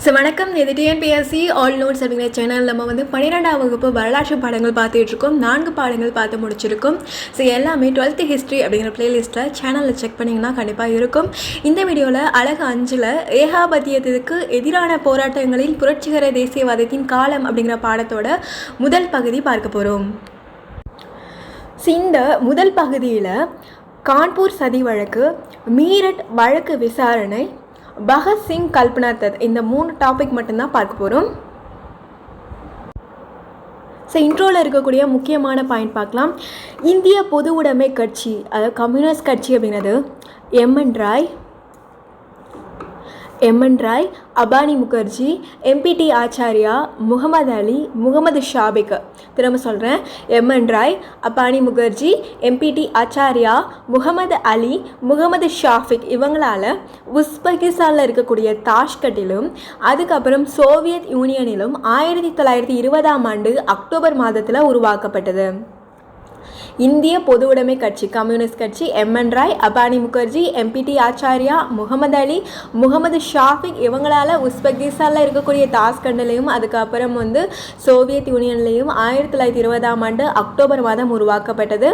So வணக்கம் இது TNPSC all notes அப்படிங்கிற சேனல் நம்ம வந்து பன்னிரெண்டாம் வகுப்பு வரலாற்று பாடங்கள் பார்த்துட்டு இருக்கோம் நான்கு பாடங்கள் பார்த்து முடிச்சிருக்கோம். ஸோ எல்லாமே டுவெல்த்து ஹிஸ்ட்ரி அப்படிங்கிற பிளேலிஸ்ட்டில் சேனலில் செக் பண்ணிங்கன்னா கண்டிப்பாக இருக்கும். இந்த வீடியோவில் அழகு அஞ்சில் ஏகாபத்தியத்துக்கு எதிரான போராட்டங்களில் புரட்சிகர தேசியவாதத்தின் காலம் அப்படிங்கிற பாடத்தோட முதல் பகுதி பார்க்க போகிறோம் ஸோ இந்த முதல் பகுதியில் கான்பூர் சதி வழக்கு மீரட் வழக்கு விசாரணை பகத்சிங் கல்பனா தத். இந்த மூணு டாபிக் மட்டும்தான் பார்க்க போகிறோம் ஸோ இன்ட்ரோவில் இருக்கக்கூடிய முக்கியமான பாயிண்ட் பார்க்கலாம். இந்திய பொது உடைமை கட்சி அதாவது கம்யூனிஸ்ட் கட்சி அப்படிங்கிறது MN Roy MN Roy Abani Mukherjee MPT Acharya Mohammad Ali Mohammad Shafiq திரும்ப சொல்கிறேன் எம்என் ராய் அபானி முகர்ஜி எம்பிடி ஆச்சாரியா முகமது அலி முகமது ஷாஃபிக் இவங்களால் உஸ்பெகிஸ்தானில் இருக்கக்கூடிய தாஷ்கட்டிலும் அதுக்கப்புறம் சோவியத் யூனியனிலும் ஆயிரத்தி தொள்ளாயிரத்தி இருபதாம் ஆண்டு அக்டோபர் மாதத்தில் உருவாக்கப்பட்டது. இந்திய பொதுவுடைமை கட்சி கம்யூனிஸ்ட் கட்சி எம்என் ராய் அபானி முகர்ஜி எம்பிடி ஆச்சாரியா முகமது அலி முகமது ஷாஃபிக் இவங்களால் உஸ்பெகிஸ்தானில் இருக்கக்கூடிய தாஸ்கண்ட்லேயும் அதுக்கப்புறம் வந்து சோவியத் யூனியன்லேயும் ஆயிரத்தி தொள்ளாயிரத்தி இருபதாம் ஆண்டு அக்டோபர் மாதம் உருவாக்கப்பட்டது.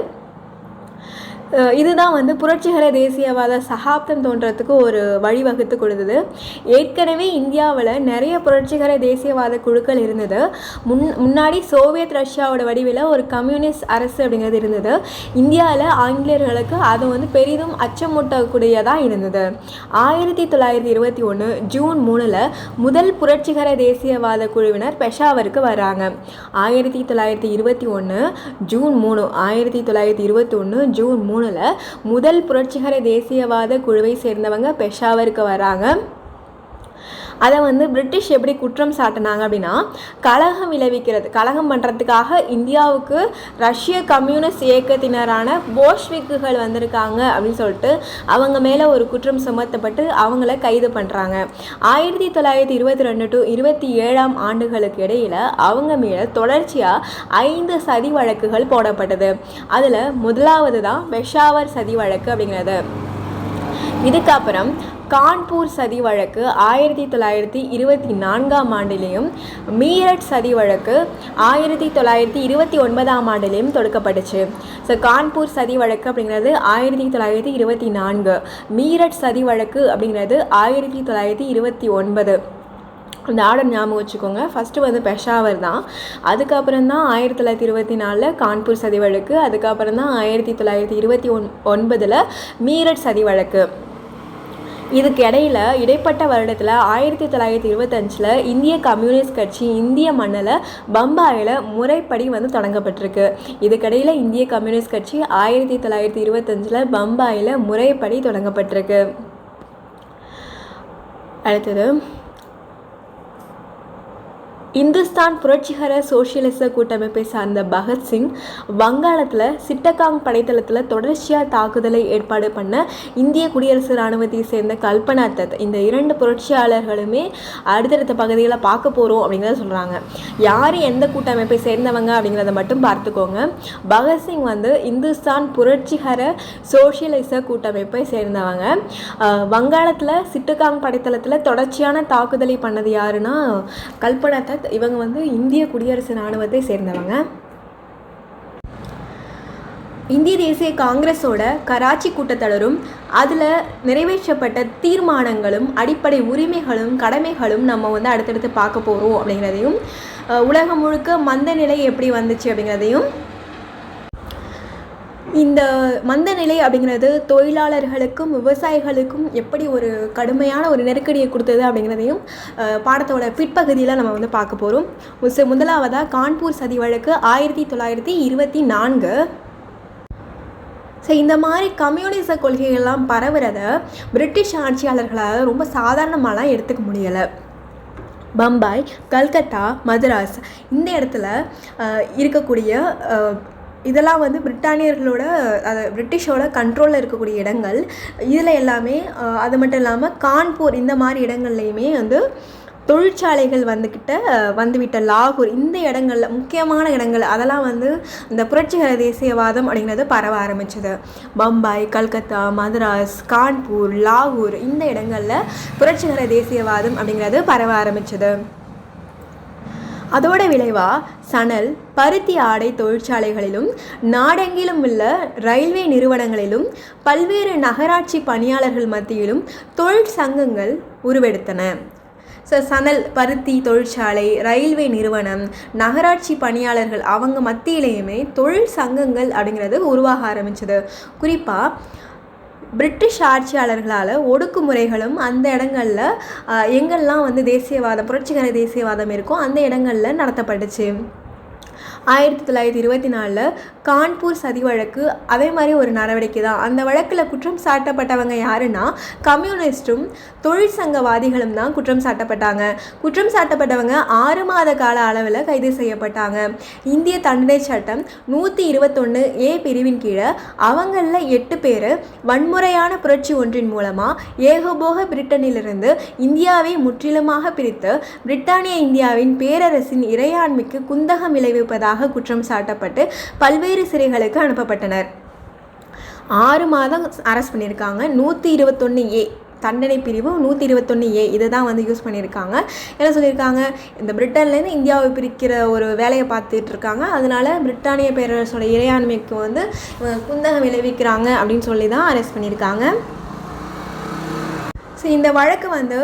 இதுதான் வந்து புரட்சிகர தேசியவாத சகாப்தம் தோன்றதுக்கு ஒரு வழிவகுத்து கொடுத்தது. ஏற்கனவே இந்தியாவில் நிறைய புரட்சிகர தேசியவாத குழுக்கள் இருந்தது. முன் முன்னாடி சோவியத் ரஷ்யாவோட வடிவில் ஒரு கம்யூனிஸ்ட் அரசு அப்படிங்கிறது இருந்தது. இந்தியாவில் ஆங்கிலேயர்களுக்கு அது வந்து பெரிதும் அச்சமூட்டக்கூடியதாக இருந்தது. ஆயிரத்தி தொள்ளாயிரத்தி இருபத்தி ஒன்று ஜூன் மூணில் முதல் புரட்சிகர தேசியவாத குழுவினர் பெஷாவருக்கு வராங்க. ஆயிரத்தி தொள்ளாயிரத்தி இருபத்தி ஒன்று ஜூன் மூணு ஆயிரத்தி தொள்ளாயிரத்தி இருபத்தி ஒன்று ஜூன் மூணு மூணில் முதல் புரட்சிகர தேசியவாத குழுவை சேர்ந்தவங்க பெஷாவருக்கு வராங்க. அதை வந்து பிரிட்டிஷ் எப்படி குற்றம் சாட்டினாங்க அப்படின்னா கலகம் விளைவிக்கிறது கலகம் பண்ணுறதுக்காக இந்தியாவுக்கு ரஷ்ய கம்யூனிஸ்ட் இயக்கத்தினரான போஷ்விக்குகள் வந்திருக்காங்க அப்படின்னு சொல்லிட்டு அவங்க மேலே ஒரு குற்றம் சுமத்தப்பட்டு அவங்கள கைது பண்ணுறாங்க ஆயிரத்தி தொள்ளாயிரத்தி இருபத்தி ரெண்டு டு இருபத்தி ஏழாம் ஆண்டுகளுக்கு இடையில் அவங்க மேலே தொடர்ச்சியாக ஐந்து சதி வழக்குகள் போடப்பட்டது. அதில் முதலாவது தான் பெஷாவர் சதி வழக்கு அப்படிங்கிறது. இதுக்கப்புறம் கான்பூர் சதி வழக்கு ஆயிரத்தி தொள்ளாயிரத்தி இருபத்தி நான்காம் ஆண்டிலையும் மீரட் சதி வழக்கு ஆயிரத்தி தொள்ளாயிரத்தி இருபத்தி ஒன்பதாம் ஆண்டிலையும் தொடுக்கப்பட்டுச்சு. ஸோ கான்பூர் சதி வழக்கு அப்படிங்கிறது ஆயிரத்தி தொள்ளாயிரத்தி இருபத்தி நான்கு மீரட் சதி வழக்கு அப்படிங்கிறது ஆயிரத்தி தொள்ளாயிரத்தி இருபத்தி ஒன்பது. அந்த ஆர்டர் ஞாபகம் வச்சுக்கோங்க. ஃபஸ்ட்டு வந்து பெஷாவர் தான். அதுக்கப்புறம் தான் ஆயிரத்தி தொள்ளாயிரத்தி இருபத்தி நாலில் கான்பூர் சதி வழக்கு. அதுக்கப்புறம் தான் ஆயிரத்தி தொள்ளாயிரத்தி இருபத்தி ஒன் ஒன்பதில் மீரட் சதி வழக்கு. இதுக்கு இடையில இடைப்பட்ட வருடத்தில் ஆயிரத்தி தொள்ளாயிரத்தி இருபத்தஞ்சில் இந்திய கம்யூனிஸ்ட் கட்சி இந்திய மண்ணில் பம்பாயில் முறைப்படி வந்து தொடங்கப்பட்டிருக்கு. இதுக்கிடையில் இந்திய கம்யூனிஸ்ட் கட்சி ஆயிரத்தி தொள்ளாயிரத்தி இருபத்தஞ்சில் பம்பாயில் முறைப்படி தொடங்கப்பட்டிருக்கு. அடுத்தது இந்துஸ்தான் புரட்சிகர சோசியலிச கூட்டமைப்பை சார்ந்த பகத்சிங் வங்காளத்தில் சிட்டகாங் படைத்தளத்தில் தொடர்ச்சியாக தாக்குதலை ஏற்பாடு பண்ண இந்திய குடியரசு இராணுவத்தை சேர்ந்த கல்பனா தத். இந்த இரண்டு புரட்சியாளர்களுமே அடுத்தடுத்த பகுதிகளை பார்க்க போகிறோம் அப்படிங்கிறத சொல்கிறாங்க யார் எந்த கூட்டமைப்பை சேர்ந்தவங்க அப்படிங்கிறத மட்டும் பார்த்துக்கோங்க. பகத்சிங் வந்து இந்துஸ்தான் புரட்சிகர சோசியலிச கூட்டமைப்பை சேர்ந்தவங்க. வங்காளத்தில் சிட்டுகாங் படைத்தளத்தில் தொடர்ச்சியான தாக்குதலை பண்ணது யாருன்னா கல்பனா தத். இவங்க வந்து இந்திய குடியரசு இராணுவத்தை சேர்ந்தவங்க. இந்திய தேசிய காங்கிரஸோட கராச்சி கூட்டத்தொடரும் அதில் நிறைவேற்றப்பட்ட தீர்மானங்களும் அடிப்படை உரிமைகளும் கடமைகளும் நம்ம வந்து அடுத்தடுத்து பார்க்க போகிறோம் அப்படிங்கிறதையும் அஹ், உலகம் முழுக்க மந்த நிலை எப்படி வந்துச்சு அப்படிங்கிறதையும் இந்த மந்த நிலை அப்படிங்கிறது தொழிலாளர்களுக்கும் விவசாயிகளுக்கும் எப்படி ஒரு கடுமையான ஒரு நெருக்கடியை கொடுத்தது அப்படிங்கிறதையும் பாடத்தோட பிற்பகுதியில் நம்ம வந்து பார்க்க போகிறோம் முதலாவதாக கான்பூர் சதி வழக்கு ஆயிரத்தி தொள்ளாயிரத்தி இருபத்தி நான்கு. ஸோ இந்த மாதிரி கம்யூனிச கொள்கைகள்லாம் பரவுறத பிரிட்டிஷ் ஆட்சியாளர்களால் ரொம்ப சாதாரணமாலாம் எடுத்துக்க முடியலை. பம்பாய் கல்கத்தா மதராஸ் இந்த இடத்துல இருக்கக்கூடிய இதெல்லாம் வந்து பிரிட்டானியர்களோட அது பிரிட்டிஷோட கண்ட்ரோலில் இருக்கக்கூடிய இடங்கள். இதில் எல்லாமே அது மட்டும் இல்லாமல் கான்பூர் இந்த மாதிரி இடங்கள்லையுமே வந்து தொழிற்சாலைகள் வந்துக்கிட்ட வந்துவிட்ட லாகூர் இந்த இடங்களில் முக்கியமான இடங்கள். அதெல்லாம் வந்து இந்த புரட்சிகர தேசியவாதம் அப்படிங்கிறது பரவ ஆரம்பிச்சது. பம்பாய் கல்கத்தா மதராஸ் கான்பூர் லாகூர் இந்த இடங்களில் புரட்சிகர தேசியவாதம் அப்படிங்கிறது பரவ ஆரம்பிச்சது. அதோட விளைவாக சணல் பருத்தி ஆடை தொழிற்சாலைகளிலும் நாடெங்கிலும் உள்ள ரயில்வே நிறுவனங்களிலும் பல்வேறு நகராட்சி பணியாளர்கள் மத்தியிலும் தொழிற்சங்கங்கள் உருவெடுத்தன. ஸோ சணல் பருத்தி தொழிற்சாலை ரயில்வே நிறுவனம் நகராட்சி பணியாளர்கள் அவங்க மத்தியிலையுமே தொழில் சங்கங்கள் அப்படிங்கிறது உருவாக ஆரம்பிச்சது. குறிப்பாக பிரிட்டிஷ் ஆட்சியாளர்களால் ஒடுக்குமுறைகளும் அந்த இடங்களில் எங்கெல்லாம் வந்து தேசியவாதம் புரட்சிகர தேசியவாதம் இருக்கோ அந்த இடங்களில் நடத்தப்பட்டுச்சு. ஆயிரத்தி தொள்ளாயிரத்தி இருபத்தி நாலில் கான்பூர் சதி வழக்கு அதே மாதிரி ஒரு நடவடிக்கை தான். அந்த வழக்கில் குற்றம் சாட்டப்பட்டவங்க யாருன்னா கம்யூனிஸ்ட்டும் தொழிற்சங்கவாதிகளும் தான் குற்றம் சாட்டப்பட்டாங்க. குற்றம் சாட்டப்பட்டவங்க ஆறு மாத கால அளவில் கைது செய்யப்பட்டாங்க. இந்திய தண்டனை சட்டம் நூற்றி இருபத்தொன்று ஏ பிரிவின் கீழே அவங்களில் எட்டு பேர் வன்முறையான புரட்சி ஒன்றின் மூலமாக ஏகபோக பிரிட்டனிலிருந்து இந்தியாவை முற்றிலுமாக பிரித்து பிரிட்டானிய இந்தியாவின் பேரரசின் இறையாண்மைக்கு குந்தகம் விளைவிப்பதாக குற்றம் சாட்டப்பட்டு பல்வேறு சிறைகளுக்கு அனுப்பப்பட்டனர். ஆறு மாதம் அரெஸ்ட் பண்ணியிருக்காங்க. நூற்றி இருபத்தொன்று ஏ தண்டனை பிரிவு நூற்றி இருபத்தொன்று ஏ இதை தான் வந்து யூஸ் பண்ணியிருக்காங்க. என்ன சொல்லியிருக்காங்க? இந்த பிரிட்டன்லேருந்து இந்தியாவை பிரிக்கிற ஒரு வேலையை பார்த்துட்டு இருக்காங்க அதனால பிரிட்டானிய பேரரசோட இறையாண்மைக்கு வந்து குந்தகம் விளைவிக்கிறாங்க அப்படின்னு சொல்லி தான் அரெஸ்ட் பண்ணியிருக்காங்க. ஸோ இந்த வழக்கு வந்து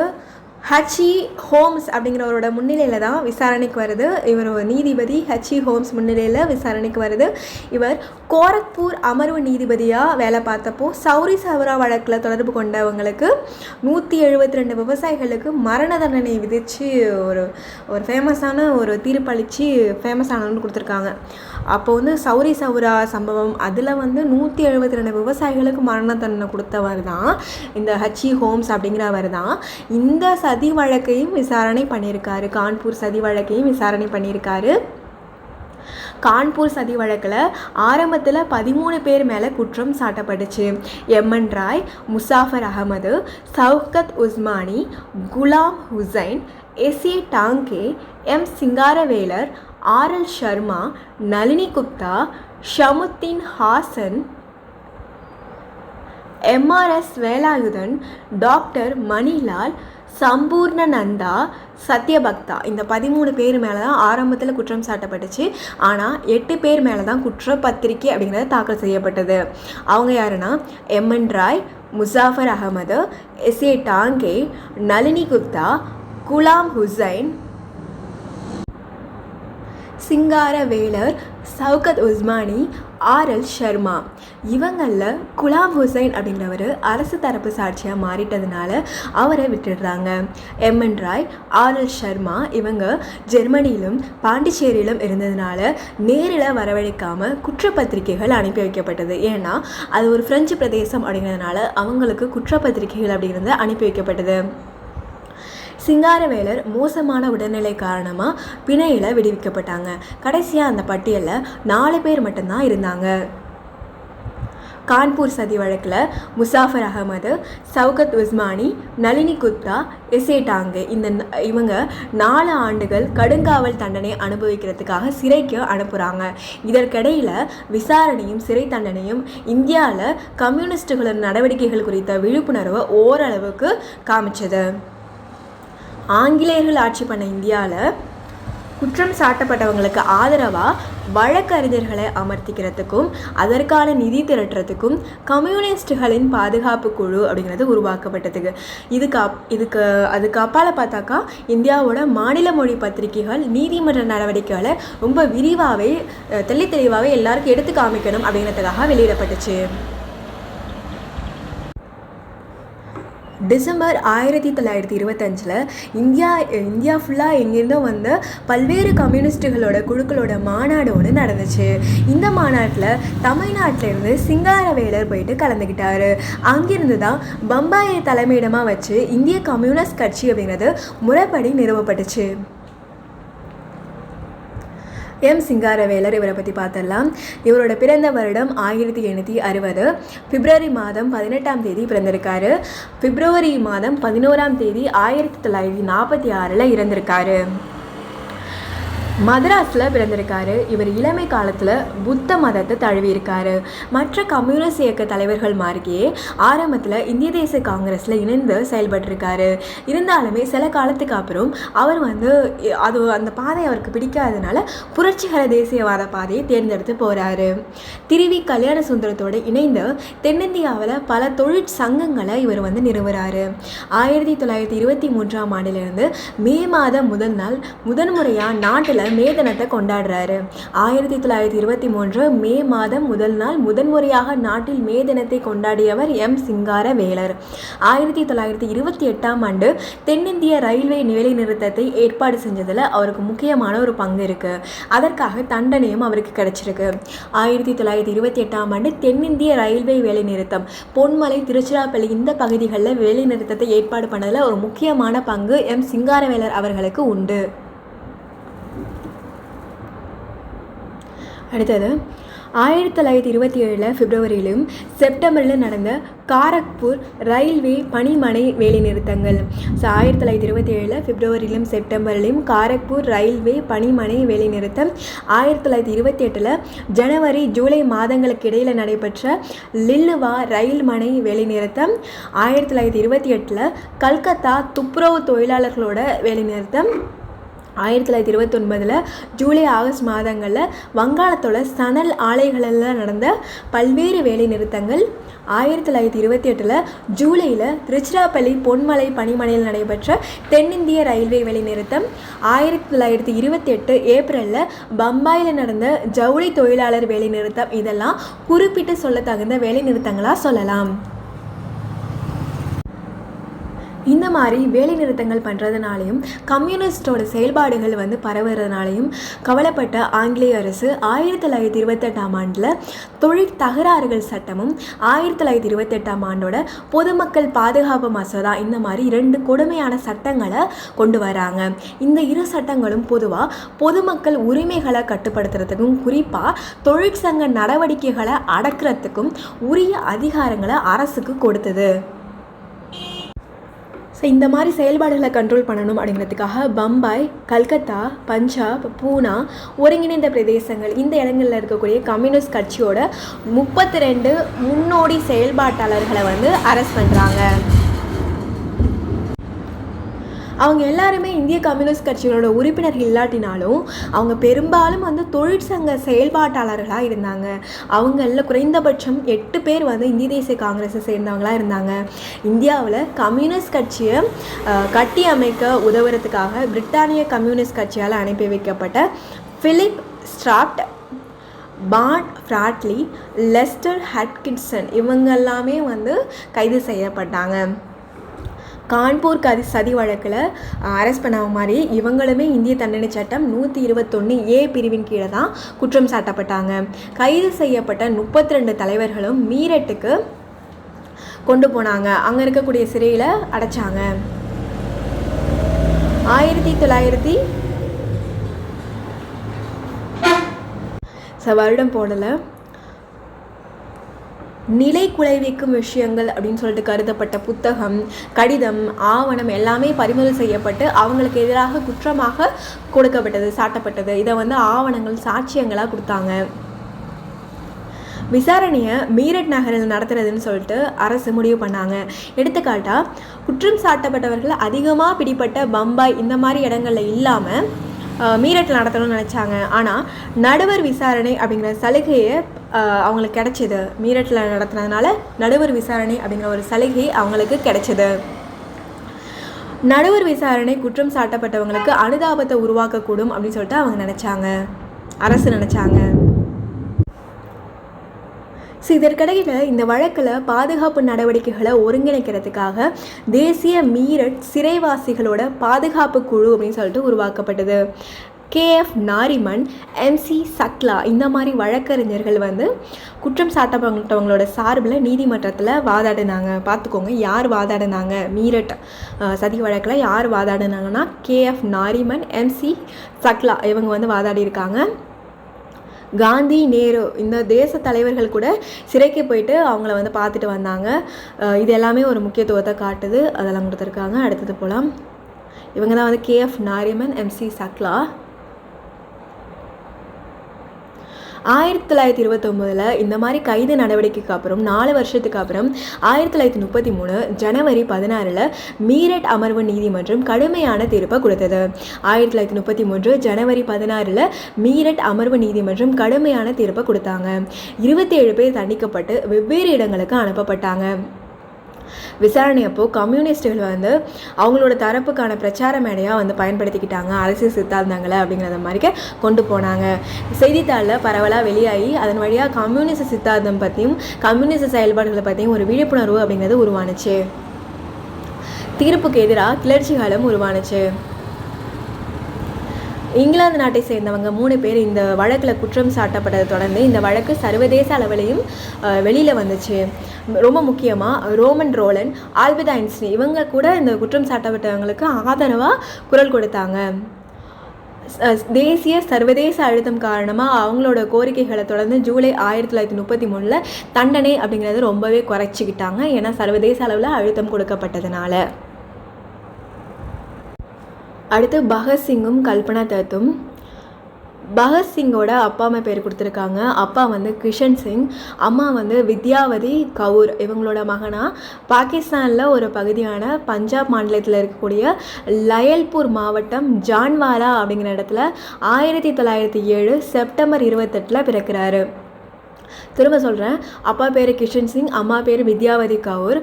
ஹச்சி ஹோம்ஸ் அப்படிங்கிறவரோட முன்னிலையில் தான் விசாரணைக்கு வருது. இவர் நீதிபதி. ஹச்சி ஹோம்ஸ் முன்னிலையில் விசாரணைக்கு வருது. இவர் கோரக்பூர் அமர்வு நீதிபதியாக வேலை பார்த்தப்போ சௌரி சௌரா வழக்கில் தொடர்பு கொண்டவங்களுக்கு நூற்றி எழுபத்தி ரெண்டு விவசாயிகளுக்கு மரண தண்டனை விதித்து ஒரு ஒரு ஃபேமஸான ஒரு தீர்ப்பளித்து ஃபேமஸானவன்னு கொடுத்துருக்காங்க. அப்போ வந்து சௌரி சௌரா சம்பவம் அதில் வந்து நூற்றி எழுபத்தி ரெண்டு விவசாயிகளுக்கு மரண தண்டனை கொடுத்தவர் தான் இந்த ஹச்இ ஹோம்ஸ் அப்படிங்கிறவர் தான். இந்த சதி வழக்கையும் விசாரணை பண்ணியிருக்காரு. கான்பூர் சதி வழக்கையும் விசாரணை பண்ணியிருக்காரு. கான்பூர் சதி வழக்கில் ஆரம்பத்தில் பதிமூணு பேர் மேலே குற்றம் சாட்டப்பட்டுச்சு. MN Roy Muzaffar Ahmed Shaukat Usmani Ghulam Hussain SA Dange M. Singaravelar RL Sharma Nalini Gupta Shamuddin Hasan MRS Velayudhan doctor Manilal Sampurna Nanda Satyabhakta. இந்த பதிமூணு பேர் மேலே தான் ஆரம்பத்தில் குற்றம் சாட்டப்பட்டுச்சு. ஆனால் எட்டு பேர் மேலே தான் குற்றப்பத்திரிக்கை அப்படிங்கிறது தாக்கல் செய்யப்பட்டது. அவங்க யாருன்னா MN Roy Muzaffar Ahmed S A Dange Nalini Gupta Ghulam Hussain Singaravelar Shaukat Usmani RL Sharma. இவங்களில் Ghulam Hussain அப்படிங்கிறவர் அரசு தரப்பு சாட்சியாக மாறிட்டதுனால அவரை விட்டுடுறாங்க. எம்என் ராய் ஆர்எல் ஷர்மா இவங்க ஜெர்மனியிலும் பாண்டிச்சேரியிலும் இருந்ததுனால நேரில் வரவழைக்காமல் குற்றப்பத்திரிகைகள் அனுப்பி வைக்கப்பட்டது. ஏன்னா அது ஒரு பிரெஞ்சு பிரதேசம் அப்படிங்கிறதுனால அவங்களுக்கு குற்றப்பத்திரிகைகள் அப்படிங்கிறது அனுப்பி வைக்கப்பட்டது. சிங்காரவேலர் மோசமான உடல்நிலை காரணமாக பிணையில் விடுவிக்கப்பட்டாங்க. கடைசியாக அந்த பட்டியலில் நாலு பேர் மட்டும்தான் இருந்தாங்க. கான்பூர் சதி வழக்கில் முசாஃபர் அகமது சவுகத் உஸ்மானி நளினி குப்தா எஸ்ஏ டாங்கு. இந்த இவங்க நாலு ஆண்டுகள் கடுங்காவல் தண்டனை அனுபவிக்கிறதுக்காக சிறைக்கு அனுப்புகிறாங்க இதற்கிடையில் விசாரணையும் சிறை தண்டனையும் இந்தியாவில் கம்யூனிஸ்டுகளின் நடவடிக்கைகள் குறித்த விழிப்புணர்வை ஓரளவுக்கு காமிச்சது. ஆங்கிலேயர்கள் ஆட்சி பண்ண இந்தியாவில் குற்றம் சாட்டப்பட்டவங்களுக்கு ஆதரவாக வழக்கறிஞர்களை அமர்த்திக்கிறதுக்கும் அதற்கான நிதி திரட்டுறதுக்கும் கம்யூனிஸ்டுகளின் பாதுகாப்பு குழு அப்படிங்கிறது உருவாக்கப்பட்டதுக்கு. இதுக்கு அப் இதுக்கு அதுக்கு அப்பால் பார்த்தாக்கா இந்தியாவோட மாநில மொழி பத்திரிகைகள் நீதிமன்ற நடவடிக்கைகளை ரொம்ப விரிவாகவே தெளி தெளிவாகவே எல்லாருக்கும் எடுத்து காமிக்கணும் அப்படிங்கிறதுக்காக வெளியிடப்பட்டுச்சு. டிசம்பர் ஆயிரத்தி தொள்ளாயிரத்தி இருபத்தஞ்சில் இந்தியா இந்தியா ஃபுல்லாக எங்கேருந்தோ வந்த பல்வேறு கம்யூனிஸ்ட்டுகளோட குழுக்களோட மாநாடு ஒன்று நடந்துச்சு. இந்த மாநாட்டில் தமிழ்நாட்டிலேருந்து சிங்காரவேலர் போயிட்டு கலந்துக்கிட்டாரு அங்கிருந்து தான் பம்பாயை தலைமையிடமாக வச்சு இந்திய கம்யூனிஸ்ட் கட்சி அப்படிங்கிறது முறைப்படி நிறுவப்பட்டுச்சு. எம் சிங்காரவேலர் இவரை பற்றி பார்த்துடலாம் இவரோட பிறந்த வருடம் ஆயிரத்தி எண்ணூற்றி அறுபது. பிப்ரவரி மாதம் பதினெட்டாம் தேதி பிறந்திருக்காரு. பிப்ரவரி மாதம் பதினோராம் தேதி ஆயிரத்தி தொள்ளாயிரத்தி நாற்பத்தி ஆறில் இறந்திருக்காரு. மதராஸில் பிறந்திருக்காரு. இவர் இளமை காலத்தில் புத்த மதத்தை தழுவியிருக்காரு. மற்ற கம்யூனிஸ்ட் இயக்க தலைவர்கள் மாதிரியே ஆரம்பத்தில் இந்திய தேச காங்கிரஸில் இணைந்து செயல்பட்டிருக்காரு. இருந்தாலுமே சில காலத்துக்கு அப்புறம் அவர் வந்து அது அந்த பாதை அவருக்கு பிடிக்காதனால புரட்சிகர தேசியவாத பாதையை தேர்ந்தெடுத்து போகிறாரு திருவி கல்யாண சுந்தரத்தோடு இணைந்து தென்னிந்தியாவில் பல தொழிற்சங்கங்களை இவர் வந்து நிறுவுறாரு. ஆயிரத்தி தொள்ளாயிரத்தி இருபத்தி மூன்றாம் ஆண்டிலிருந்து மே மாதம் முதல் நாள் முதன்முறையாக நாட்டில் மே தினத்தை கொண்டாடுறாரு. ஆயிரத்தி தொள்ளாயிரத்தி இருபத்தி மூன்று மே மாதம் முதல் நாள் முதன்முறையாக நாட்டில் மே தினத்தை கொண்டாடியவர் எம். சிங்கார வேலர் ஆயிரத்தி தொள்ளாயிரத்தி இருபத்தி எட்டாம் ஆண்டு தென்னிந்திய ரயில்வே வேலைநிறுத்தத்தை ஏற்பாடு செஞ்சதில் அவருக்கு முக்கியமான ஒரு பங்கு இருக்குது அதற்காக தண்டனையும் அவருக்கு கிடைச்சிருக்கு. ஆயிரத்தி தொள்ளாயிரத்தி இருபத்தி எட்டாம் ஆண்டு தென்னிந்திய ரயில்வே வேலைநிறுத்தம் பொன்மலை திருச்சிராப்பள்ளி இந்த பகுதிகளில் வேலைநிறுத்தத்தை ஏற்பாடு பண்ணதில் ஒரு முக்கியமான பங்கு எம். சிங்காரவேலர் அவர்களுக்கு உண்டு. அடுத்தது ஆயிரத்தி தொள்ளாயிரத்தி இருபத்தி ஏழில் பிப்ரவரியிலும் செப்டம்பரில் நடந்த காரக்பூர் ரயில்வே பணிமனை வேலைநிறுத்தங்கள். ஸோ ஆயிரத்தி தொள்ளாயிரத்தி இருபத்தி ஏழில் பிப்ரவரியிலும் செப்டம்பரிலும் காரக்பூர் ரயில்வே பணிமனை வேலைநிறுத்தம் ஆயிரத்தி தொள்ளாயிரத்தி இருபத்தி எட்டில் ஜனவரி ஜூலை மாதங்களுக்கு இடையில் நடைபெற்ற லில்லுவா ரயில் மனை வேலைநிறுத்தம் ஆயிரத்தி தொள்ளாயிரத்தி இருபத்தி எட்டில் கல்கத்தா துப்புரவு தொழிலாளர்களோட வேலைநிறுத்தம் ஆயிரத்தி தொள்ளாயிரத்தி இருபத்தொன்பதில் ஜூலை ஆகஸ்ட் மாதங்களில் வங்காளத்தோட சணல் ஆலைகளில் நடந்த பல்வேறு வேலை நிறுத்தங்கள். ஆயிரத்தி தொள்ளாயிரத்தி இருபத்தி எட்டில் ஜூலையில் திருச்சிராப்பள்ளி பொன்மலை பணிமனையில் நடைபெற்ற தென்னிந்திய ரயில்வே வேலை நிறுத்தம். ஆயிரத்தி தொள்ளாயிரத்தி இருபத்தி எட்டு ஏப்ரலில் பம்பாயில் நடந்த ஜவுளி தொழிலாளர் வேலை நிறுத்தம். இதெல்லாம் குறிப்பிட்டு சொல்ல தகுந்த வேலை நிறுத்தங்களாக சொல்லலாம். இந்த மாதிரி வேலை நிறுத்தங்கள் பண்ணுறதுனாலையும் கம்யூனிஸ்டோட செயல்பாடுகள் வந்து பரவுறதுனாலையும் கவலைப்பட்ட ஆங்கிலேய அரசு ஆயிரத்தி தொள்ளாயிரத்தி இருபத்தெட்டாம் ஆண்டில் தொழில் தகராறுகள் சட்டமும் ஆயிரத்தி தொள்ளாயிரத்தி இருபத்தெட்டாம் ஆண்டோட பொதுமக்கள் பாதுகாப்பு மசோதா இந்த மாதிரி இரண்டு கொடுமையான சட்டங்களை கொண்டு வராங்க. இந்த இரு சட்டங்களும் பொதுவாக பொதுமக்கள் உரிமைகளை கட்டுப்படுத்துறதுக்கும் குறிப்பாக தொழிற்சங்க நடவடிக்கைகளை அடக்கிறதுக்கும் உரிய அதிகாரங்களை அரசுக்கு கொடுத்தது. ஸோ இந்த மாதிரி செயல்பாடுகளை கண்ட்ரோல் பண்ணணும் அப்படிங்கிறதுக்காக பம்பாய் கல்கத்தா பஞ்சாப் பூனா ஒருங்கிணைந்த பிரதேசங்கள் இந்த இடங்களில் இருக்கக்கூடிய கம்யூனிஸ்ட் கட்சியோட முப்பத்தி ரெண்டு முன்னோடி செயல்பாட்டாளர்களை வந்து அரெஸ்ட் பண்ணுறாங்க அவங்க எல்லாருமே இந்திய கம்யூனிஸ்ட் கட்சிகளோட உறுப்பினர்கள் இல்லாட்டினாலும் அவங்க பெரும்பாலும் வந்து தொழிற்சங்க செயல்பாட்டாளர்களாக இருந்தாங்க. அவங்களில் குறைந்தபட்சம் எட்டு பேர் வந்து இந்திய தேசிய காங்கிரஸை சேர்ந்தவங்களாக இருந்தாங்க. இந்தியாவில் கம்யூனிஸ்ட் கட்சியை கட்டி அமைக்க உதவுறதுக்காக பிரிட்டானிய கம்யூனிஸ்ட் கட்சியால் அனுப்பி வைக்கப்பட்ட Philip Spratt Ben Bradley Lester Hutchinson இவங்க எல்லாமே வந்து கைது செய்யப்பட்டாங்க. கான்பூர் கதி சதி வழக்கில் அரெஸ்ட் பண்ண மாதிரி இவங்களுமே இந்திய தண்டனை சட்டம் நூற்றி இருபத்தொன்று ஏ பிரிவின் கீழே தான் குற்றம் சாட்டப்பட்டாங்க. கைது செய்யப்பட்ட முப்பத்தி ரெண்டு தலைவர்களும் மீரட்டுக்கு கொண்டு போனாங்க. அங்கே இருக்கக்கூடிய சிறையில் அடைச்சாங்க. ஆயிரத்தி தொள்ளாயிரத்தி ச வருடம் போடலை. நிலை குலைவிக்கும் விஷயங்கள் அப்படின்னு சொல்லிட்டு கருதப்பட்ட புத்தகம் கடிதம் ஆவணம் எல்லாமே பறிமுதல் செய்யப்பட்டு அவங்களுக்கு எதிராக குற்றமாக கொடுக்கப்பட்டது சாட்டப்பட்டது. இதை வந்து ஆவணங்கள் சாட்சியங்களாக கொடுத்தாங்க. விசாரணையை மீரட் நகரில் நடத்துறதுன்னு சொல்லிட்டு அரசு முடிவு பண்ணாங்க. எடுத்துக்காட்டாக குற்றம் சாட்டப்பட்டவர்கள் அதிகமாக பிடிப்பட்ட பம்பாய் இந்த மாதிரி இடங்களில் இல்லாமல் மீரட்டில் நடத்தணும்னு நினச்சாங்க. ஆனால் நடுவர் விசாரணை அப்படிங்கிற சலுகையை அவங்களுக்கு கிடைச்சிது. மீரட்டில் நடத்துனதுனால நடுவர் விசாரணை அப்படிங்கிற ஒரு சலுகை அவங்களுக்கு கிடைச்சிது. நடுவர் விசாரணை குற்றம் சாட்டப்பட்டவங்களுக்கு அனுதாபத்தை உருவாக்கக்கூடும் அப்படின்னு சொல்லிட்டு அவங்க நினச்சாங்க. அரசு நினச்சாங்க. ஸோ இதற்கிடையில் இந்த வழக்கில் பாதுகாப்பு நடவடிக்கைகளை ஒருங்கிணைக்கிறதுக்காக தேசிய மீரட் சிறைவாசிகளோட பாதுகாப்பு குழு அப்படின்னு சொல்லிட்டு உருவாக்கப்பட்டது. கேஎஃப் நாரிமன் எம்சி சக்லா இந்த மாதிரி வழக்கறிஞர்கள் வந்து குற்றம் சாட்டப்பட்டவங்களோட சார்பில் நீதிமன்றத்தில் வாதாடினாங்க. பார்த்துக்கோங்க யார் வாதாடினாங்க? மீரட் சதி வழக்கில் யார் வாதாடினாங்கன்னா K F Nariman M C Chagla இவங்க வந்து வாதாடி இருக்காங்க காந்தி நேரு இந்த தேச தலைவர்கள் கூட சிறைக்கு போயிட்டு அவங்கள வந்து பார்த்துட்டு வந்தாங்க. இது எல்லாமே ஒரு முக்கியத்துவத்தை காட்டுது. அதெல்லாம் கொடுத்துருக்காங்க. அடுத்தது போகலாம் இவங்க தான் வந்து கேஎஃப் நாரிமன் எம்சி சக்லா. ஆயிரத்தி தொள்ளாயிரத்தி இருபத்தொம்போதில் இந்த மாதிரி கைது நடவடிக்கைக்கு அப்புறம் நாலு வருஷத்துக்கு அப்புறம் ஆயிரத்தி தொள்ளாயிரத்தி முப்பத்தி மூணு ஜனவரி பதினாறில் மீரட் அமர்வு நீதிமன்றம் கடுமையான தீர்ப்பை கொடுத்தது. ஆயிரத்தி தொள்ளாயிரத்தி முப்பத்தி மூன்று ஜனவரி பதினாறில் மீரட் அமர்வு நீதிமன்றம் கடுமையான தீர்ப்பை கொடுத்தாங்க. இருபத்தி ஏழு பேர் தண்டிக்கப்பட்டு வெவ்வேறு இடங்களுக்கு அனுப்பப்பட்டாங்க. விசாரணை அப்போ கம்யூனிஸ்டுகள் வந்து அவங்களோட தரப்புக்கான பிரச்சார மேடையாக வந்து பயன்படுத்திக்கிட்டாங்க. அரசியல் சித்தாந்தங்களை அப்படிங்கிறத மாதிரிக்க கொண்டு போனாங்க. செய்தித்தாளில் பரவலாக வெளியாகி அதன் வழியாக கம்யூனிஸ்ட் சித்தாந்தம் பற்றியும் கம்யூனிஸ்ட் செயல்பாடுகளை பற்றியும் ஒரு விழிப்புணர்வு அப்படிங்கிறது உருவானுச்சு. தீர்ப்புக்கு எதிராக கிளர்ச்சிகளும் உருவானுச்சு. இங்கிலாந்து நாட்டை சேர்ந்தவங்க மூணு பேர் இந்த வழக்கில் குற்றம் சாட்டப்பட்டதை தொடர்ந்து இந்த வழக்கு சர்வதேச அளவிலையும் வெளியில் வந்துச்சு. ரொம்ப முக்கியமாக ரோமன் ரோலன் ஆல்பர்ட் ஐன்ஸ்டீன் இவங்க கூட இந்த குற்றம் சாட்டப்பட்டவங்களுக்கு ஆதரவாக குரல் கொடுத்தாங்க. தேசிய சர்வதேச அழுத்தம் காரணமாக அவங்களோட கோரிக்கைகளை தொடர்ந்து ஜூலை ஆயிரத்தி தொள்ளாயிரத்தி முப்பத்தி மூணில் தண்டனை அப்படிங்கிறது ரொம்பவே குறைச்சிக்கிட்டாங்க. ஏன்னா சர்வதேச அளவில் அழுத்தம் கொடுக்கப்பட்டதுனால. அடுத்து பகத்சிங்கும் கல்பனா தத்தும். பகத்சிங்கோட அப்பா அம்மா பேர் கொடுத்துருக்காங்க. அப்பா வந்து கிஷன் சிங். அம்மா வந்து வித்யாவதி கவுர். இவங்களோட மகனாக பாகிஸ்தானில் ஒரு பகுதியான பஞ்சாப் மாநிலத்தில் இருக்கக்கூடிய லயல்பூர் மாவட்டம் ஜான்வாலா அப்படிங்கிற இடத்துல ஆயிரத்தி தொள்ளாயிரத்தி ஏழு செப்டம்பர் இருபத்தெட்டில் பிறக்கிறாரு. திரும்ப சொல்கிறேன் அப்பா பேர் கிஷன் சிங் அம்மா பேர் வித்யாவதி கவுர்.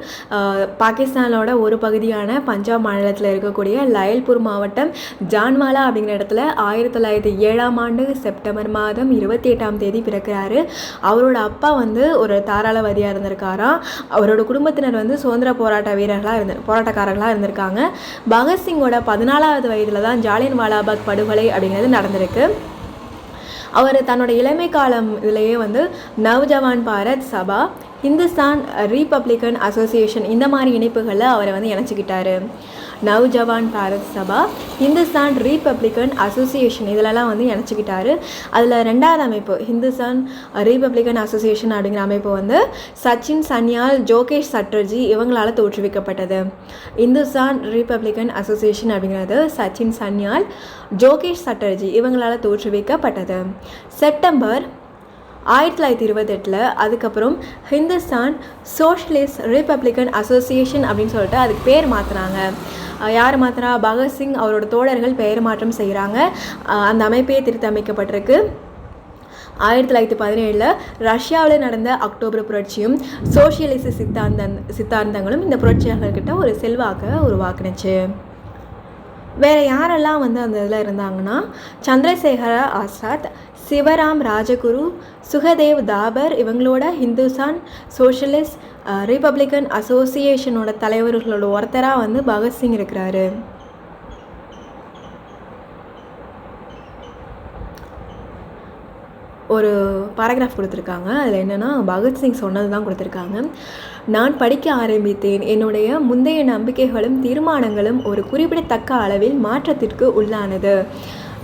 பாகிஸ்தானோட ஒரு பகுதியான பஞ்சாப் மாநிலத்தில் இருக்கக்கூடிய லயல்பூர் மாவட்டம் ஜான்வாலா அப்படிங்கிற இடத்துல ஆயிரத்தி தொள்ளாயிரத்தி ஏழாம் ஆண்டு செப்டம்பர் மாதம் இருபத்தி எட்டாம் தேதி பிறக்கிறாரு. அவரோட அப்பா வந்து ஒரு தாராளவாதியாக இருந்திருக்காராம். அவரோட குடும்பத்தினர் வந்து சுதந்திர போராட்ட வீரர்களாக இருந்து போராட்டக்காரர்களாக இருந்திருக்காங்க. பகத்சிங்கோட பதினாலாவது வயதில் தான் ஜாலியன் வாலாபாக் படுகொலை அப்படிங்கிறது நடந்திருக்கு. அவர் தன்னோட இளமை காலம் இதிலேயே வந்து நவ்ஜவான் பாரத் சபா இந்துஸ்தான் ரீபப்ளிகன் அசோசியேஷன் இந்த மாதிரி இணைப்புகளில் அவரை வந்து இணைச்சிக்கிட்டாரு. நவ்ஜவான் பாரத் சபா ஹிந்துஸ்தான் ரீபப்ளிகன் அசோசியேஷன் இதிலலாம் வந்து இணைச்சிக்கிட்டாரு. அதில் ரெண்டாவது அமைப்பு ஹிந்துஸ்தான் ரீபப்ளிகன் அசோசியேஷன் அப்படிங்கிற அமைப்பு வந்து சச்சின் சன்யால் ஜோகேஷ் சட்டர்ஜி இவங்களால் தோற்றுவிக்கப்பட்டது. இந்துஸ்தான் ரீபப்ளிகன் அசோசியேஷன் அப்படிங்கிறது சச்சின் சன்யால் ஜோகேஷ் சட்டர்ஜி இவங்களால் தோற்றுவிக்கப்பட்டது. செப்டம்பர் ஆயிரத்தி தொள்ளாயிரத்தி இருபத்தெட்டில் அதுக்கப்புறம் ஹிந்துஸ்தான் சோஷலிஸ்ட் ரிப்பப்ளிகன் அசோசியேஷன் அப்படின்னு சொல்லிட்டு அதுக்கு பேர் மாற்றுறாங்க யார் மாத்திரா பகத்சிங் அவரோட தோழர்கள் பெயர் மாற்றம் செய்கிறாங்க அந்த அமைப்பே திருத்தமைக்கப்பட்டிருக்கு. ஆயிரத்தி தொள்ளாயிரத்தி பதினேழில் ரஷ்யாவில் நடந்த அக்டோபர் புரட்சியும் சோசியலிச சித்தாந்த சித்தாந்தங்களும் இந்த புரட்சியாளர்கிட்ட ஒரு செல்வாக்கை உருவாக்குனுச்சு. வேறு யாரெல்லாம் வந்து அந்த இதில் இருந்தாங்கன்னா? சந்திரசேகர ஆசாத் சிவராம் ராஜகுரு சுகதேவ் தாபர் இவங்களோட ஹிந்துஸ்தான் சோஷலிஸ்ட் ரிப்பப்ளிக்கன் அசோசியேஷனோட தலைவர்களோட ஒருத்தராக வந்து பகத்சிங் இருக்கிறாரு. ஒரு பேராகிராஃப் கொடுத்துருக்காங்க. அதில் என்னென்னா பகத்சிங் சொன்னது தான் கொடுத்துருக்காங்க. நான் படிக்க ஆரம்பித்தேன். என்னுடைய முந்தைய நம்பிக்கைகளும் தீர்மானங்களும் ஒரு குறிப்பிடத்தக்க அளவில் மாற்றத்திற்கு உள்ளானது.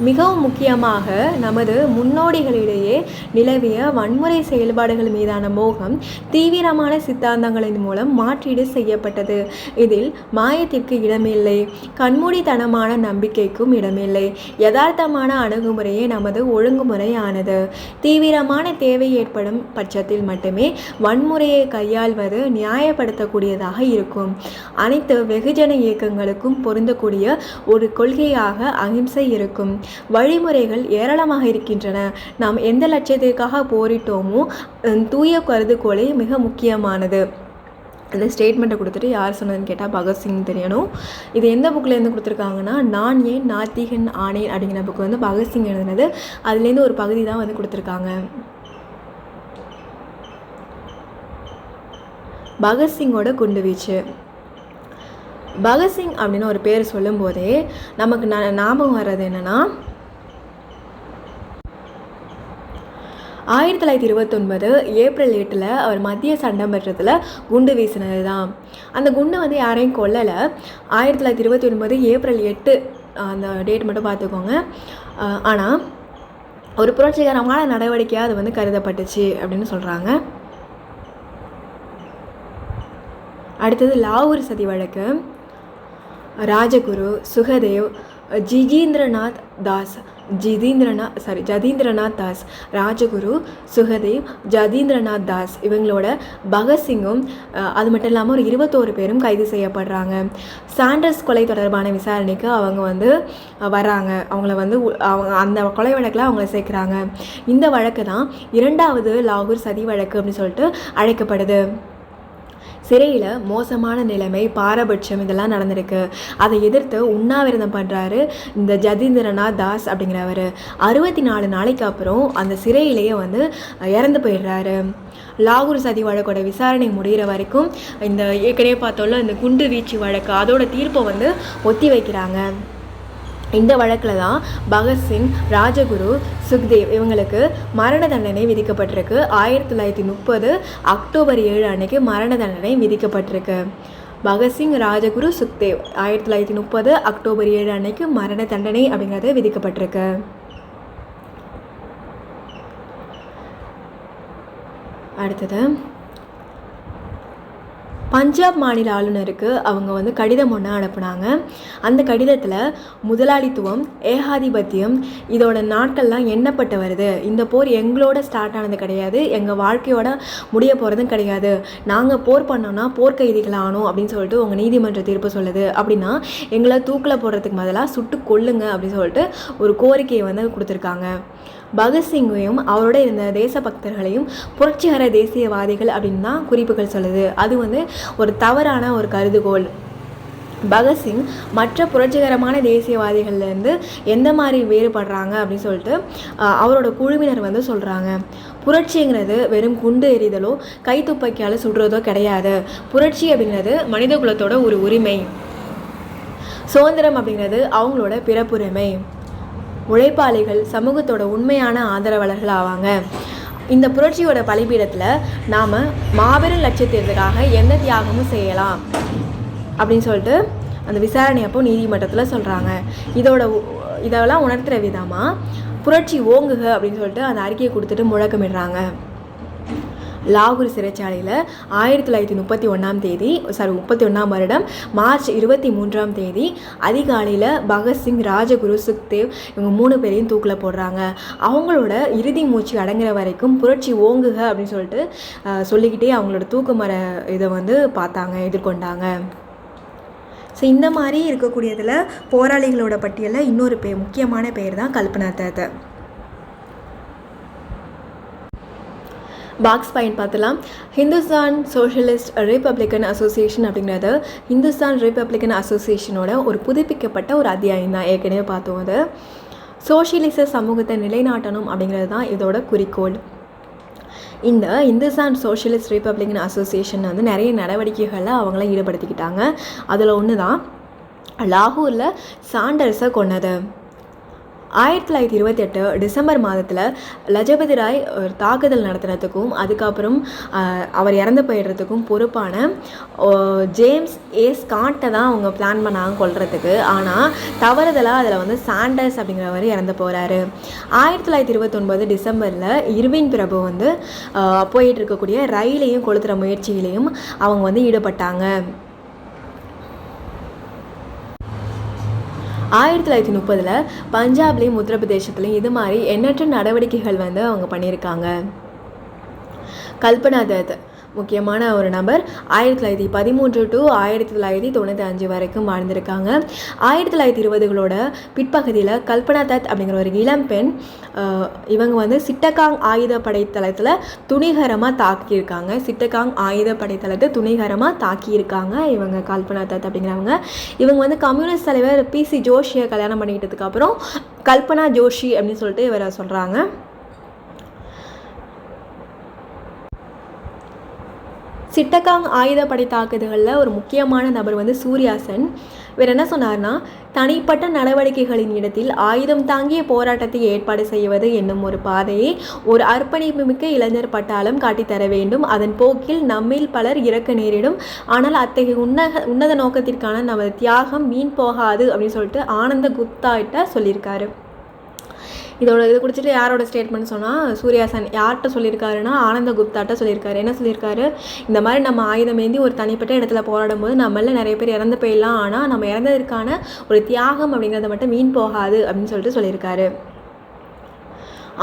மிகவும் முக்கியமாக நமது முன்னோடிகளிடையே நிலவிய வன்முறை செயல்பாடுகள் மீதான மோகம் தீவிரமான சித்தாந்தங்களின் மூலம் மாற்றீடு செய்யப்பட்டது. இதில் மாயத்திற்கு இடமில்லை. கண்மூடித்தனமான நம்பிக்கைக்கும் இடமில்லை. யதார்த்தமான அணுகுமுறையே நமது ஒழுங்குமுறையானது. தீவிரமான தேவை ஏற்படும் பட்சத்தில் மட்டுமே வன்முறையை கையாள்வது நியாயப்படுத்தக்கூடியதாக இருக்கும். அனைத்து வெகுஜன இயக்கங்களுக்கும் பொருந்தக்கூடிய ஒரு கொள்கையாக அகிம்சை இருக்கும். வழிமுறைகள் ஏராளமாக இருக்கின்றன. நாம் எந்த லட்சியத்திற்காக போரிட்டோமோ தூய கருதுகோளே மிக முக்கியமானது. அந்த ஸ்டேட்மெண்ட்டை கொடுத்துட்டு யார் சொன்னதுன்னு கேட்டால் பகத்சிங் தெரியணும். இது எந்த புக்லேருந்து கொடுத்துருக்காங்கன்னா நான் ஏன் நாத்திகன் ஆனேன் அப்படிங்கிற புக் வந்து பகத்சிங் எழுதினது. அதுலேருந்து ஒரு பகுதி தான் வந்து கொடுத்துருக்காங்க. பகத்சிங்கோட குண்டுவீச்சு பகத்சிங் அப்படின்னு ஒரு பேர் சொல்லும்போதே நமக்கு ந ஞாபகம் வர்றது என்னென்னா ஆயிரத்தி தொள்ளாயிரத்தி இருபத்தொன்பது ஏப்ரல் எட்டில் அவர் மத்திய சட்டமன்றத்தில் குண்டு வீசினது தான் அந்த குண்டு வந்து யாரையும் கொல்லலை. ஆயிரத்தி தொள்ளாயிரத்தி இருபத்தி ஒன்பது ஏப்ரல் எட்டு அந்த டேட் மட்டும் பார்த்துக்கோங்க. ஆனால் ஒரு புரட்சிகரமான நடவடிக்கையாக அது வந்து கருதப்பட்டுச்சு அப்படின்னு சொல்கிறாங்க அடுத்தது லாகூர் சதி வழக்கு. ராஜகுரு சுகதேவ் ஜிஜீந்திரநாத் தாஸ் ஜிதீந்திரநாத் சாரி ஜதீந்திரநாத் தாஸ் ராஜகுரு சுகதேவ் ஜதீந்திரநாத் தாஸ் இவங்களோட பகத்சிங்கும் அது மட்டும் இல்லாமல் ஒரு இருபத்தோரு பேரும் கைது செய்யப்படுறாங்க. சாண்டர்ஸ் கொலை தொடர்பான விசாரணைக்கு அவங்க வந்து வராங்க அவங்கள வந்து அவங்க அந்த கொலை வழக்கில் அவங்கள சேர்க்குறாங்க. இந்த வழக்கு தான் இரண்டாவது லாகூர் சதி வழக்கு அப்படின்னு சொல்லிட்டு அழைக்கப்படுது. சிறையில் மோசமான நிலைமை பாரபட்சம் இதெல்லாம் நடந்திருக்கு. அதை எதிர்த்து உண்ணாவிரதம் பண்ணுறாரு இந்த ஜதீந்திரநாத் தாஸ் அப்படிங்கிறவர். அறுபத்தி நாலு நாளைக்கு அப்புறம் அந்த சிறையிலேயே வந்து இறந்து போயிடுறாரு. லாகூர் சதி வழக்கோட விசாரணை முடிகிற வரைக்கும் இந்த ஏற்கனவே பார்த்தோம்ல இந்த குண்டு வீச்சு வழக்கு அதோட தீர்ப்பை வந்து ஒத்தி வைக்கிறாங்க. இந்த வழக்கில் தான் பகத்சிங் ராஜகுரு சுக்தேவ் இவங்களுக்கு மரண தண்டனை விதிக்கப்பட்டிருக்கு. ஆயிரத்தி தொள்ளாயிரத்தி முப்பது அக்டோபர் ஏழு அன்னைக்கு மரண தண்டனை விதிக்கப்பட்டிருக்கு. பகத்சிங் ராஜகுரு சுக்தேவ் ஆயிரத்தி தொள்ளாயிரத்தி முப்பது அக்டோபர் ஏழு அன்னைக்கு மரண தண்டனை அப்படிங்கிறது விதிக்கப்பட்டிருக்கு. அடுத்தது பஞ்சாப் மாநில ஆளுநருக்கு அவங்க வந்து கடிதம் ஒன்று அனுப்புனாங்க. அந்த கடிதத்தில் முதலாளித்துவம் ஏகாதிபத்தியம் இதோட நாட்கள்லாம் எண்ணப்பட்டு வருது. இந்த போர் எங்களோட ஸ்டார்ட் ஆனது கிடையாது. எங்கள் வாழ்க்கையோட முடிய போகிறதும் கிடையாது. நாங்கள் போர் பண்ணோன்னா போர்க்கைதிகள் ஆனோம் அப்படின்னு சொல்லிட்டு உங்கள் நீதிமன்ற தீர்ப்பு சொல்லுது. அப்படின்னா எங்களை தூக்கில் போடுறதுக்கு பதிலாக சுட்டு கொல்லுங்க அப்படின்னு சொல்லிட்டு ஒரு கோரிக்கையை வந்து கொடுத்துருக்காங்க. பகத்சிங்கையும் அவரோட இருந்த தேசபக்தர்களையும் புரட்சிகர தேசியவாதிகள் அப்படின்னு தான் குறிப்புகள் சொல்லுது. அது வந்து ஒரு தவறான ஒரு கருதுகோள். பகத்சிங் மற்ற புரட்சிகரமான தேசியவாதிகள்லேருந்து எந்த மாதிரி வேறுபடுறாங்க அப்படின்னு சொல்லிட்டு அவரோட குழுவினர் வந்து சொல்கிறாங்க புரட்சிங்கிறது வெறும் குண்டு எறிதலோ கைத்துப்பாக்கியால் சுடுறதோ கிடையாது. புரட்சி அப்படிங்கிறது மனித குலத்தோட ஒரு உரிமை. சுதந்திரம் அப்படிங்கிறது அவங்களோட பிறப்புரிமை. உழைப்பாளிகள் சமூகத்தோட உண்மையான ஆதரவாளர்கள் ஆவாங்க. இந்த புரட்சியோட பலிபீடத்தில் நாம் மாபெரும் லட்சியத்திற்காக எந்த தியாகமும் செய்யலாம் அப்படின்னு சொல்லிட்டு அந்த விசாரணை அப்போ நீதிமன்றத்தில் சொல்கிறாங்க இதோட இதெல்லாம் உணர்த்துகிற விதமாக புரட்சி ஓங்குக அப்படின்னு சொல்லிட்டு அந்த அறிக்கையை கொடுத்துட்டு முழக்கமிடுறாங்க. லாகூர் சிறைச்சாலையில் ஆயிரத்தி தொள்ளாயிரத்தி முப்பத்தி ஒன்றாம் தேதி சாரி முப்பத்தி ஒன்றாம் வருடம் மார்ச் இருபத்தி மூன்றாம் தேதி அதிகாலையில் பகத்சிங் ராஜகுரு சுக்தேவ் இவங்க மூணு பேரையும் தூக்கில் போடுறாங்க. அவங்களோட இறுதி மூச்சு அடங்குற வரைக்கும் புரட்சி ஓங்குக அப்படின்னு சொல்லிட்டு சொல்லிக்கிட்டே அவங்களோட தூக்கு மர இதை வந்து பார்த்தாங்க எதிர்கொண்டாங்க. ஸோ இந்த மாதிரி இருக்கக்கூடியதில் போராளிகளோட பட்டியலில் இன்னொரு பே முக்கியமான பேர் தான் கல்பனா தேத்தை பாக்ஸ் பாயிண்ட் பார்த்துலாம். ஹிந்துஸ்தான் சோஷலிஸ்ட் ரிப்பப்ளிக்கன் அசோசியேஷன் அப்படிங்கிறது ஹிந்துஸ்தான் ரிப்பப்ளிக்கன் அசோசியேஷனோட ஒரு புதுப்பிக்கப்பட்ட ஒரு அத்தியாயம் தான் ஏற்கனவே பார்த்தோம் அது. சோஷியலிச சமூகத்தை நிலைநாட்டணும் அப்படிங்கிறது தான் இதோட குறிக்கோள். இந்த இந்துஸ்தான் சோஷியலிஸ்ட் ரிப்பப்ளிக்கன் அசோசியேஷன் வந்து நிறைய நடவடிக்கைகளை அவங்கள ஈடுபடுத்திக்கிட்டாங்க. அதில் ஒன்று தான் லாகூரில் சாண்டர்ஸை கொன்னது. ஆயிரத்தி தொள்ளாயிரத்தி இருபத்தெட்டு டிசம்பர் மாதத்தில் லஜபதி ராய் ஒரு தாக்குதல் நடத்துனதுக்கும் அதுக்கப்புறம் அவர் இறந்து போயிடுறதுக்கும் பொறுப்பான ஓ, ஜேம்ஸ் ஏ ஸ்காட்டை தான் அவங்க பிளான் பண்ணாங்க கொள்றதுக்கு ஆனால் தவறுதலாக அதில் வந்து சாண்டர்ஸ் அப்படிங்கிறவர் இறந்து போகிறாரு ஆயிரத்தி தொள்ளாயிரத்தி இருபத்தொன்பது டிசம்பரில் இருவின் பிரபு வந்து போயிட்டு இருக்கக்கூடிய ரயிலையும் கொளுத்துற முயற்சியிலையும் அவங்க வந்து ஈடுபட்டாங்க. ஆயிரத்தி தொள்ளாயிரத்தி முப்பதில் பஞ்சாப்லேயும் உத்தரப்பிரதேசத்துலேயும் இது மாதிரி எண்ணற்ற நடவடிக்கைகள் வந்து அவங்க பண்ணியிருக்காங்க. கல்பனா தத் முக்கியமான ஒரு நபர். ஆயிரத்தி தொள்ளாயிரத்தி பதிமூன்று டு ஆயிரத்தி தொள்ளாயிரத்தி தொண்ணூற்றி அஞ்சு வரைக்கும் வாழ்ந்திருக்காங்க. ஆயிரத்தி தொள்ளாயிரத்தி இருபதுகளோட பிற்பகுதியில் கல்பனா தத் அப்படிங்கிற ஒரு இளம் பெண் இவங்க வந்து சிட்டகாங் ஆயுதப்படை தளத்தில் துணிகரமாக தாக்கியிருக்காங்க. சிட்டகாங் ஆயுதப்படை தளத்தை துணிகரமாக தாக்கியிருக்காங்க இவங்க கல்பனா தத் அப்படிங்கிறவங்க. இவங்க வந்து கம்யூனிஸ்ட் தலைவர் பிசி ஜோஷியை கல்யாணம் பண்ணிக்கிட்டதுக்கப்புறம் கல்பனா ஜோஷி அப்படின்னு சொல்லிட்டு இவரை சொல்கிறாங்க சிட்டகாங் ஆயுதப்படை தாக்குதல்களில் ஒரு முக்கியமான நபர் வந்து சூர்யாசன். இவர் என்ன சொன்னார்னா தனிப்பட்ட நடவடிக்கைகளின் இடத்தில் ஆயுதம் தாங்கிய போராட்டத்தை ஏற்பாடு செய்வது என்னும் ஒரு பாதையை ஒரு அர்ப்பணிப்பு மிக்க இளைஞர் பட்டாளம் காட்டித்தர வேண்டும். அதன் போக்கில் நம்மில் பலர் இறக்க நேரிடும். ஆனால் அத்தகைய உன்னக உன்னத நோக்கத்திற்கான நமது தியாகம் மீன் போகாது அப்படின்னு சொல்லிட்டு ஆனந்த குப்தாட்ட சொல்லியிருக்காரு. இதோட இது குடிச்சிட்டு யாரோட ஸ்டேட்மெண்ட் சொன்னால் சூர்யாசன் யார்கிட்ட சொல்லியிருக்காருன்னா ஆனந்த குப்தாட்ட சொல்லியிருக்காரு. என்ன சொல்லியிருக்காரு? இந்த மாதிரி நம்ம ஆயுதம் ஏந்தி ஒரு தனிப்பட்ட இடத்துல போராடும் போது நம்மள நிறைய பேர் இறந்து போயிடலாம். ஆனால் நம்ம இறந்ததற்கான ஒரு தியாகம் அப்படிங்கிறத மட்டும் வீண் போகாது அப்படின்னு சொல்லிட்டு சொல்லியிருக்காரு.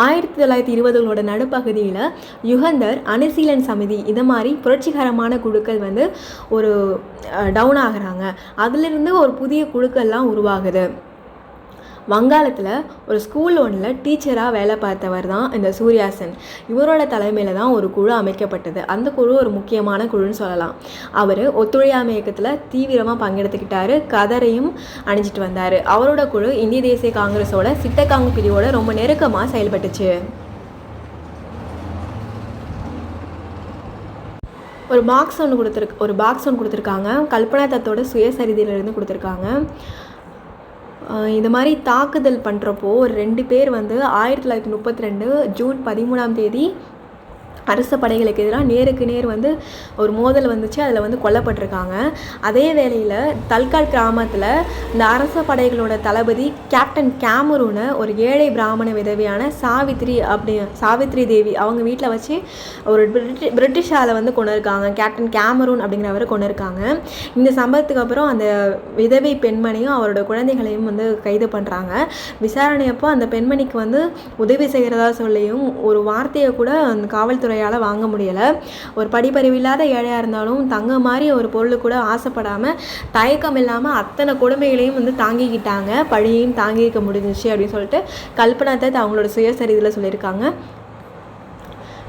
ஆயிரத்தி தொள்ளாயிரத்தி இருபதுகளோட நடுப்பகுதியில் யுகந்தர் அனுசீலன் சமிதி இதை மாதிரி புரட்சிகரமான குழுக்கள் வந்து ஒரு டவுன் ஆகுறாங்க. அதிலிருந்து ஒரு புதிய குழுக்கள்லாம் உருவாகுது. வங்காளத்தில் ஒரு ஸ்கூல் ஒன்றில் டீச்சராக வேலை பார்த்தவர் தான் இந்த சூர்யாசன். இவரோட தலைமையில் தான் ஒரு குழு அமைக்கப்பட்டது. அந்த குழு ஒரு முக்கியமான குழுன்னு சொல்லலாம். அவர் ஒத்துழையாமை இயக்கத்தில் தீவிரமாக பங்கெடுத்துக்கிட்டாரு. கதரையும் அணிஞ்சிட்டு வந்தார். அவரோட குழு இந்திய தேசிய காங்கிரஸோட சிட்டகாங் பிரிவோட ரொம்ப நெருக்கமாக செயல்பட்டுச்சு. ஒரு பாக்ஸ் ஒன்று கொடுத்துருக்கு ஒரு பாக்ஸ் ஒன்று கொடுத்துருக்காங்க. கல்பனா தத்தோட சுயசரிதையிலிருந்து கொடுத்துருக்காங்க. இது இந்த மாதிரி தாக்குதல் பண்ணுறப்போ ஒரு ரெண்டு பேர் வந்து ஆயிரத்தி தொள்ளாயிரத்தி முப்பத்தி ரெண்டு ஜூன் பதிமூணாம் தேதி அரச படைகளுக்கு எதிராக நேருக்கு நேர் வந்து ஒரு மோதல் வந்துச்சு அதில் வந்து கொல்லப்பட்டிருக்காங்க. அதே வேளையில் தல்கால் கிராமத்தில் இந்த அரச படைகளோட தளபதி கேப்டன் கேமரூனை ஒரு ஏழை பிராமண விதவையான சாவித்ரி அப்படி சாவித்ரி தேவி அவங்க வீட்டில் வச்சு ஒரு பிரிட்டி பிரிட்டிஷால் வந்து கொண்டு இருக்காங்க கேப்டன் கேமரூன் அப்படிங்கிறவரை கொண்டு இருக்காங்க இந்த சம்பவத்துக்கு அப்புறம் அந்த விதவை பெண்மணியும் அவரோட குழந்தைகளையும் வந்து கைது பண்ணுறாங்க விசாரணை அப்போ அந்த பெண்மணிக்கு வந்து உதவி செய்கிறதா சொல்லியும் ஒரு வார்த்தையை கூட அந்த காவல்துறை காவல்துறையால் வாங்க முடியலை. ஒரு படிப்பறிவு இல்லாத ஏழையாக இருந்தாலும் தங்க மாதிரி ஒரு பொருள் கூட ஆசைப்படாமல் தயக்கம் இல்லாமல் அத்தனை கொடுமைகளையும் வந்து தாங்கிக்கிட்டாங்க. பழியையும் தாங்கிக்க முடிஞ்சிச்சு அப்படின்னு சொல்லிட்டு கல்பனா தத் அவங்களோட சுயசரிதில் சொல்லியிருக்காங்க.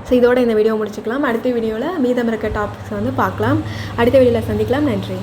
ஸோ இதோட இந்த வீடியோ முடிச்சுக்கலாம். அடுத்த வீடியோவில் மீதம் இருக்க டாபிக்ஸ் வந்து பார்க்கலாம். அடுத்த வீடியோவில் சந்திக்கலாம். நன்றி.